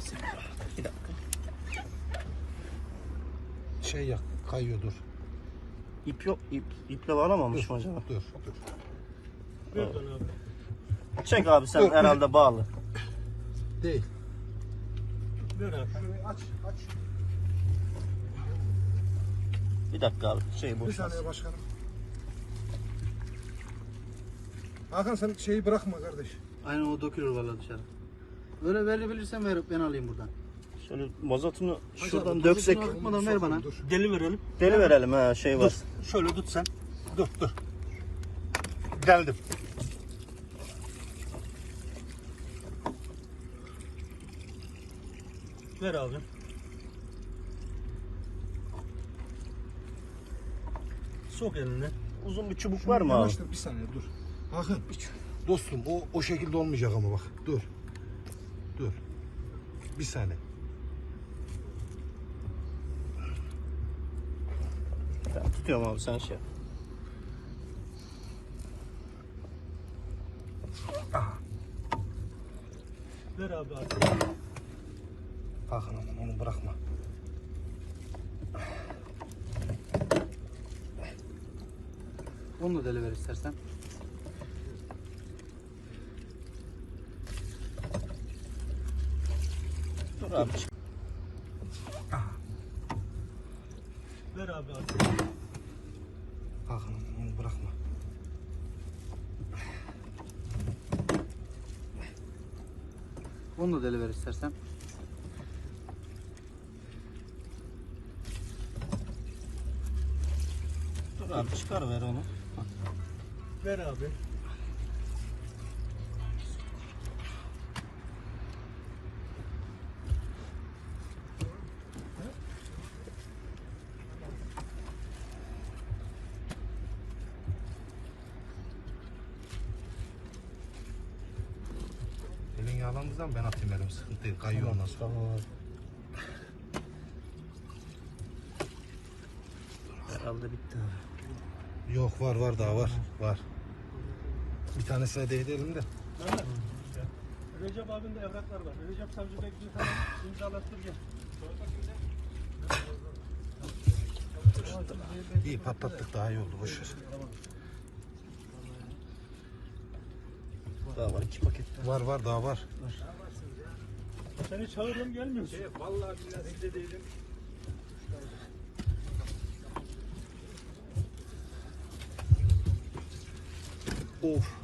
Nasıl? Bir dakika. Şey yak, kayıyor dur. İp yok. İp, iple bağlamamış Dur, mı acaba? dur, dur. Abi. Çek abi sen Dur, herhalde bağlı. Değil. Ver abi. Aç, aç. Bir dakika abi. Şey Bir boş. saniye başkanım. Hakan sen şeyi bırakma kardeş. Aynen o dökülür valla dışarı. Öyle verebilirsen ver ben alayım buradan. Şöyle mazotunu şuradan abi, döksek. mazotunu Sıkmadan ver bana. Dur. Deli verelim. Deli verelim ha şey var. Dur. Şöyle tut sen. Dur, dur. Geldim. Ver abi. Sok eline. Uzun bir çubuk var mı abi? Bir saniye dur. Hakan. Dostum o o şekilde olmayacak ama bak. Dur. Dur. Bir saniye. Ben tutuyorum abi sen şey. Ver abi. Hakan aman onu bırakma. Onu da deli istersen. Dur abi. Ver abi abi. Hakan aman onu bırakma. Onu da deli ver istersen. Dur abi çıkar ver onu. Ver abi. Elin yağlandığı zaman ben atayım elim. Sıkıntı değil. Kayıyor ondan sonra. Tamam abi. Herhalde bitti abi. Yok var var daha var. Var. Bir tanesine değdirelim de. Mehmet. Recep abinin de evraklar var. Recep Savcı Bekir'i falan imzalattır gel. İyi patlattık daha iyi oldu. Boş ver. Daha var iki paket. Var var daha var. Seni çağırdım gelmiyorsun. Of.